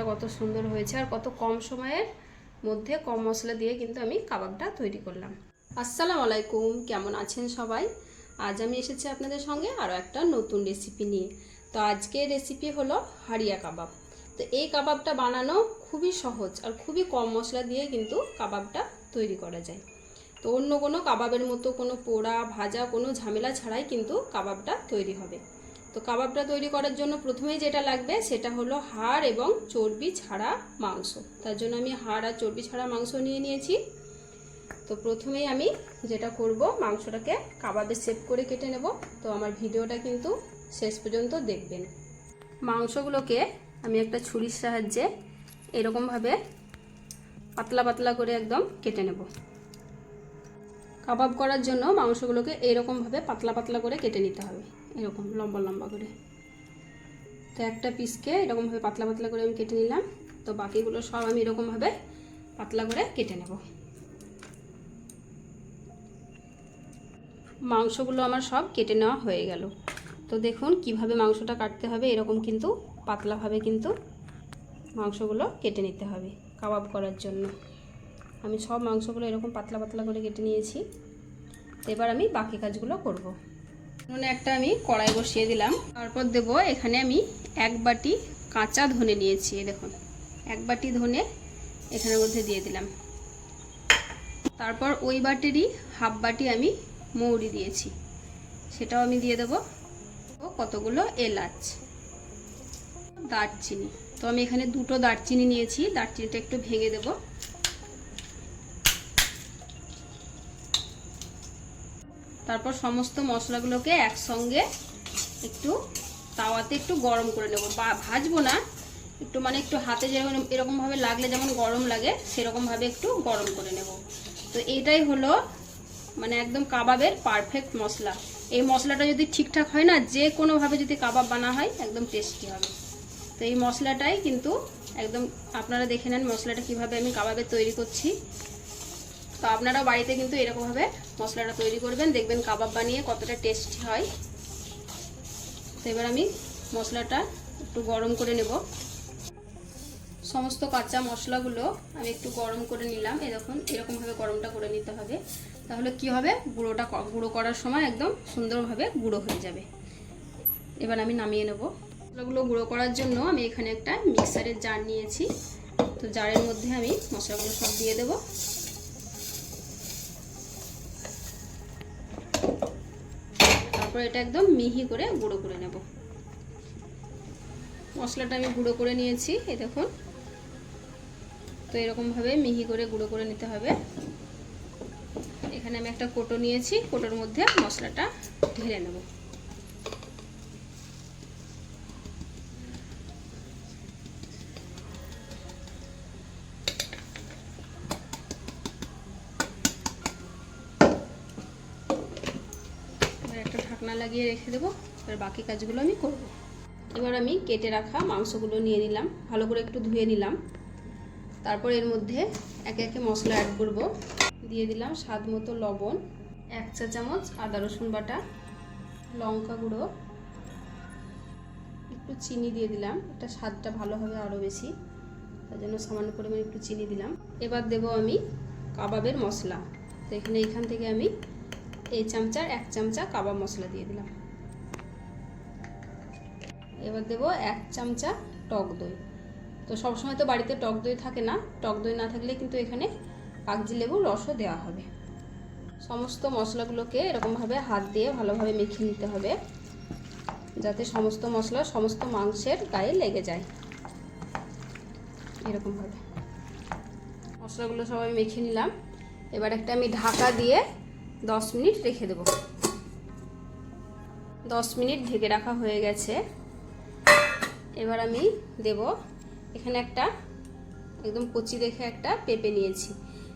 কাবাবটা কত সুন্দর হয়েছে আর কত কম সময়ের মধ্যে কম মশলা দিয়ে কিন্তু আমি কাবাবটা তৈরি করলাম। আসসালামু আলাইকুম, কেমন আছেন সবাই? আজ আমি এসেছি আপনাদের সঙ্গে আরও একটা নতুন রেসিপি নিয়ে। তো আজকের রেসিপি হলো হাড়িয়া কাবাব। তো এই কাবাবটা বানানো খুবই সহজ আর খুবই কম মশলা দিয়ে কিন্তু কাবাবটা তৈরি করা যায়। তো অন্য কোনো কাবাবের মতো কোনো পোড়া, ভাজা, কোনো ঝামেলা ছাড়াই কিন্তু কাবাবটা তৈরি হবে। তো কাবাবটা তৈরি করার জন্য প্রথমেই যেটা লাগবে সেটা হলো হাড় এবং চর্বি ছাড়া মাংস। তার জন্য আমি হাড় আর চর্বি ছাড়া মাংস নিয়ে নিয়েছি। তো প্রথমেই আমি যেটা করব, মাংসটাকে কাবাবে সেভ করে কেটে নেব। তো আমার ভিডিওটা কিন্তু শেষ পর্যন্ত দেখবেন। মাংসগুলোকে আমি একটা ছুরির সাহায্যে এরকমভাবে পাতলা পাতলা করে একদম কেটে নেব। কাবাব করার জন্য মাংসগুলোকে এরকমভাবে পাতলা পাতলা করে কেটে নিতে হবে। এরকম, লম্বা লম্বা করে। তো একটা পিসকে এরকমভাবে পাতলা পাতলা করে আমি কেটে নিলাম। তো বাকিগুলো সব আমি এরকমভাবে পাতলা করে কেটে নেব। মাংসগুলো আমার সব কেটে নেওয়া হয়ে গেল। তো দেখুন কীভাবে মাংসটা কাটতে হবে, এরকম কিন্তু পাতলাভাবে কিন্তু মাংসগুলো কেটে নিতে হবে কাবাব করার জন্য। আমি সব মাংসগুলো এরকম পাতলা পাতলা করে কেটে নিয়েছি। এবার আমি বাকি কাজগুলো করব। উনুনে একটা আমি কড়াই বসিয়ে দিলাম। তারপর দেব এখানে আমি এক বাটি কাঁচা ধনে নিয়েছি দেখুন। এক বাটি ধনে এখানের মধ্যে দিয়ে দিলাম। তারপর ওই বাটিরই হাফ বাটি আমি মৌরি দিয়েছি। সেটাও আমি দিয়ে দেবো। ও কতগুলো এলাচ। দারচিনি। তো আমি এখানে দুটো দারচিনি নিয়েছি। দারচিনিটা একটু ভেঙে দেবো। তারপর সমস্ত মশলাগুলোকে একসঙ্গে একটু তাওয়াতে একটু গরম করে নেব। ভাজবো না, একটু মানে একটু হাতে যেরকম এরকমভাবে লাগলে যেমন গরম লাগে সেরকমভাবে একটু গরম করে নেব। তো এইটাই হলো মানে একদম কাবাবের পারফেক্ট মশলা। এই মশলাটা যদি ঠিকঠাক হয় না, যে কোনোভাবে যদি কাবাব বানা হয়, একদম টেস্টি হবে। তো এই মশলাটাই কিন্তু একদম আপনারা দেখে নেন মশলাটা কীভাবে আমি কাবাবে তৈরি করছি। তো আপনারাও বাড়িতে কিন্তু এরকমভাবে মশলাটা তৈরি করবেন, দেখবেন কাবাব বানিয়ে কতটা টেস্টি হয়। তো এবার আমি মশলাটা একটু গরম করে নেব। সমস্ত কাঁচা মশলাগুলো আমি একটু গরম করে নিলাম। এরকম এরকমভাবে গরমটা করে নিতে হবে। তাহলে কি হবে? গুঁড়োটা গুঁড়ো করার সময় একদম সুন্দরভাবে গুঁড়ো হয়ে যাবে। এবার আমি নামিয়ে নেব। মশলাগুলো গুঁড়ো করার জন্য আমি এখানে একটা মিক্সারের জার নিয়েছি। তো জারের মধ্যে আমি মশলাগুলো সব দিয়ে দেবো। তারপর এটা একদম মিহি করে গুঁড়ো করে নেব। মশলাটা আমি গুঁড়ো করে নিয়েছি, এই দেখুন। তো এরকমভাবে মিহি করে গুঁড়ো করে নিতে হবে। এখানে আমি একটা কোটো নিয়েছি, কোটোর মধ্যে মশলাটা ঢেলে নেব। লাগিয়ে রেখে দেবো। এবার বাকি কাজগুলো আমি করব। এবার আমি কেটে রাখা মাংসগুলো নিয়ে নিলাম। ভালো করে একটু ধুয়ে নিলাম। তারপর এর মধ্যে একে একে মশলা অ্যাড করব। দিয়ে দিলাম স্বাদ মতো লবণ, এক চা চামচ আদা রসুন বাটা, লঙ্কা গুঁড়ো, একটু চিনি দিয়ে দিলাম। এটা স্বাদটা ভালো হবে আরও বেশি। তার জন্য সামান্য পরিমাণে একটু চিনি দিলাম। এবার দেব আমি কাবাবের মশলা। তো এখানে এখান থেকে আমি এই চামচার এক চামচা কাবাব মশলা দিয়ে দিলাম। এবার দেব এক চামচা টক দই। তো সবসময় তো বাড়িতে টক দই থাকে না, টক দই না থাকলে কিন্তু এখানে কাগজি লেবুর রসও দেওয়া হবে। সমস্ত মশলাগুলোকে এরকমভাবে হাত দিয়ে ভালোভাবে মেখে নিতে হবে, যাতে সমস্ত মশলা সমস্ত মাংসের গায়ে লেগে যায়। এরকমভাবে। মশলাগুলো সবাই মেখে নিলাম। এবার একটা আমি ঢাকা দিয়ে দশ মিনিট রেখে দেব। দশ মিনিট ঢেকে রাখা হয়ে গেছে। এবার আমি দেব এখানে একটা একদম কচি দেখে একটা পেঁপে নিয়েছি।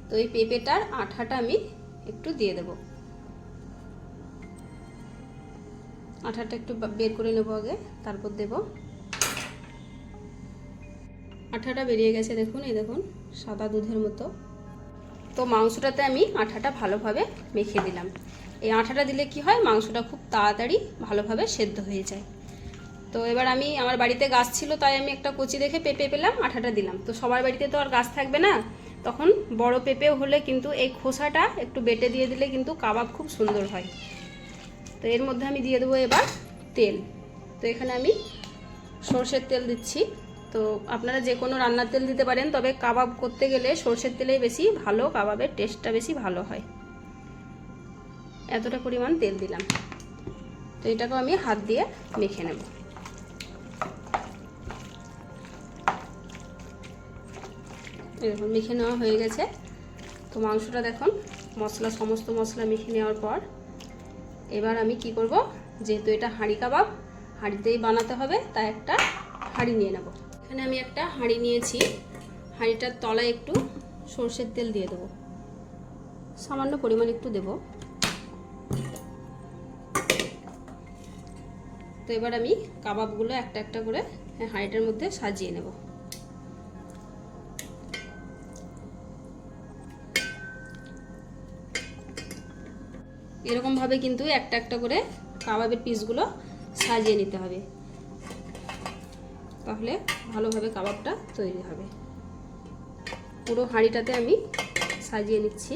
তো এই পেঁপেটার আঠাটা আমি একটু দিয়ে দেব। আঠাটা একটু বের করে নেব আগে, তারপর দেব। আঠাটা বেরিয়ে গেছে দেখুন, এই দেখুন, সাদা দুধের মতো। তো মাংসটাতে আমি আঠাটা ভালোভাবে মেখে দিলাম। এই আঠাটা দিলে কি হয়, মাংসটা খুব তাড়াতাড়ি ভালোভাবে সেদ্ধ হয়ে যায়। তো এবার আমি, আমার বাড়িতে গাছ ছিল, তাই আমি একটা কচি দেখে পেঁপে পেলাম, আঠাটা দিলাম। তো সবার বাড়িতে তো আর গাছ থাকবে না, তখন বড় পেঁপেও হলে কিন্তু এই খোসাটা একটু বেটে দিয়ে দিলে কিন্তু কাবাব খুব সুন্দর হয়। তো এর মধ্যে আমি দিয়ে দেবো এবার তেল। তো এখানে আমি সর্ষের তেল দিচ্ছি। তো আপনারা যে কোনো রান্নার তেল দিতে পারেন, তবে কাবাব করতে গেলে সর্ষের তেলেই বেশি ভালো, কাবাবের টেস্টটা বেশি ভালো হয়। এতটা পরিমাণ তেল দিলাম। তো এটাকেও আমি হাত দিয়ে মেখে নেব। এরকম মেখে নেওয়া হয়ে গেছে। তো মাংসটা দেখুন, মশলা, সমস্ত মশলা মেখে নেওয়ার পর এবার আমি কি করব, যেহেতু এটা হাঁড়ি কাবাব, হাঁড়িতেই বানাতে হবে, তাই একটা হাঁড়ি নিয়ে নেব। এখানে আমি একটা হাঁড়ি নিয়েছি। হাঁড়িটার তলায় একটু সর্ষের তেল দিয়ে দেবো। সামান্য পরিমাণ একটু দেব। তো এবার আমি কাবাবগুলো একটা একটা করে হাঁড়িটার মধ্যে সাজিয়ে নেব। এরকমভাবে কিন্তু একটা একটা করে কাবাবের পিসগুলো সাজিয়ে নিতে হবে। তাহলে ভালোভাবে কাবাবটা তৈরি হবে। পুরো হাঁড়িটাতে আমি সাজিয়ে নিচ্ছি।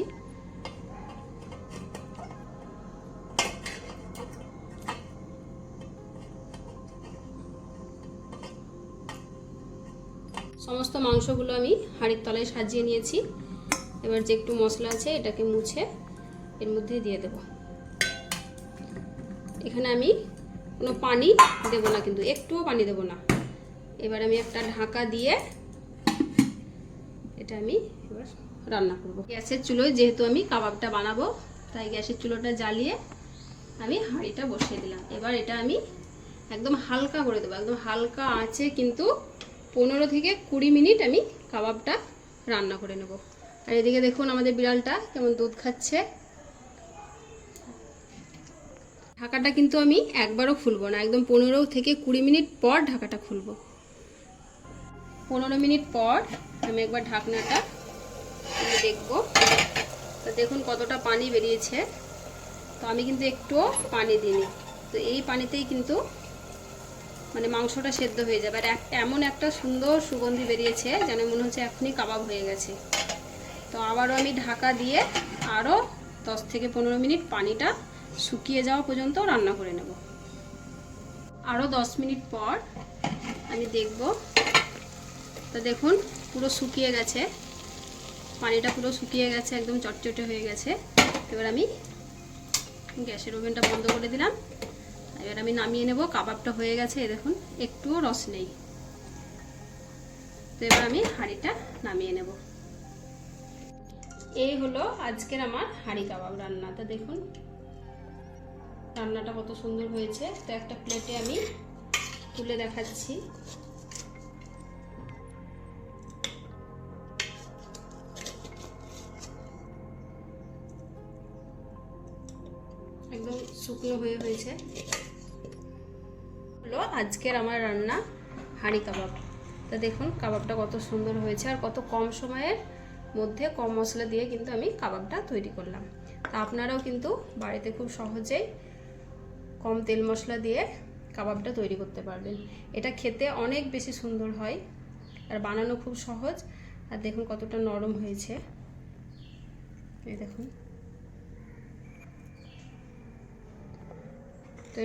সমস্ত মাংসগুলো আমি হাঁড়ির তলায় সাজিয়ে নিয়েছি। এবার যে একটু মশলা আছে এটাকে মুছে এর মধ্যে দিয়ে দেব। এখানে আমি কোনো পানি দেব না কিন্তু, একটুও পানি দেব না। এবার আমি একটা ঢাকা দিয়ে এটা আমি এবার রান্না করব। গ্যাসের চুলোয় যেহেতু আমি কাবাবটা বানাবো, তাই গ্যাসের চুলোটা জ্বালিয়ে আমি হাঁড়িটা বসিয়ে দিলাম। এবার এটা আমি একদম হালকা করে দেবো, একদম হালকা আছে কিন্তু পনেরো থেকে কুড়ি মিনিট আমি কাবাবটা রান্না করে নেব। আর এদিকে দেখুন আমাদের বিড়ালটা কেমন দুধ খাচ্ছে। ঢাকাটা কিন্তু আমি একবারও খুলবো না, একদম পনেরো থেকে কুড়ি মিনিট পর ঢাকাটা খুলবো। পনেরো মিনিট পর আমি একবার ঢাকনাটা দেখব। তো দেখুন কতটা পানি বেরিয়েছে। তো আমি কিন্তু একটুও পানি দিইনি। তো এই পানিতেই কিন্তু মানে মাংসটা সেদ্ধ হয়ে যাবে। আর এমন একটা সুন্দর সুগন্ধি বেরিয়েছে যেন মনে হচ্ছে এখনই কাবাব হয়ে গেছে। তো আবারও আমি ঢাকা দিয়ে আরও দশ থেকে পনেরো মিনিট পানিটা শুকিয়ে যাওয়া পর্যন্ত রান্না করে নেব। আরও দশ মিনিট পর আমি দেখব তো দেখুন, পুরো শুকিয়ে গেছে। পানিটা পুরো শুকিয়ে গেছে, একদম চটচটে হয়ে গেছে। এবার আমি গ্যাসের ওভেনটা বন্ধ করে দিলাম। এবার আমি নামিয়ে নেব, কাবাবটা হয়ে গেছে দেখুন, একটুও রস নেই। তো এবার আমি হাঁড়িটা নামিয়ে নেব। এই হলো আজকের আমার হাঁড়ি কাবাব রান্না। তো দেখুন, রান্নাটা কত সুন্দর হয়েছে। তো একটা প্লেটে আমি তুলে দেখাচ্ছি। একদম শুকনো হয়ে হয়েছে। হলো আজকের আমার রান্না হাঁড়ি কাবাব। তা দেখুন, কাবাবটা কত সুন্দর হয়েছে আর কত কম সময়ের মধ্যে কম মশলা দিয়ে কিন্তু আমি কাবাবটা তৈরি করলাম। তা আপনারাও কিন্তু বাড়িতে খুব সহজেই কম তেল মশলা দিয়ে কাবাবটা তৈরি করতে পারবেন। এটা খেতে অনেক বেশি সুন্দর হয় আর বানানো খুব সহজ। আর দেখুন কতটা নরম হয়েছে। এই দেখুন।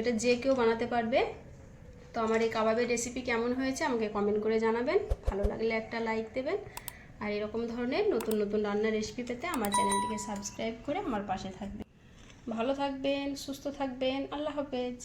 এটা যে কেউ বানাতে পারবে। তো আমার এই কাবাবের রেসিপি কেমন হয়েছে আমাকে কমেন্ট করে জানাবেন। ভালো লাগলে একটা লাইক দেবেন। আর এরকম ধরনের নতুন নতুন রান্নার রেসিপি পেতে আমার চ্যানেলটিকে সাবস্ক্রাইব করে আমার পাশে থাকবেন। ভালো থাকবেন, সুস্থ থাকবেন, আল্লাহ হাফেজ।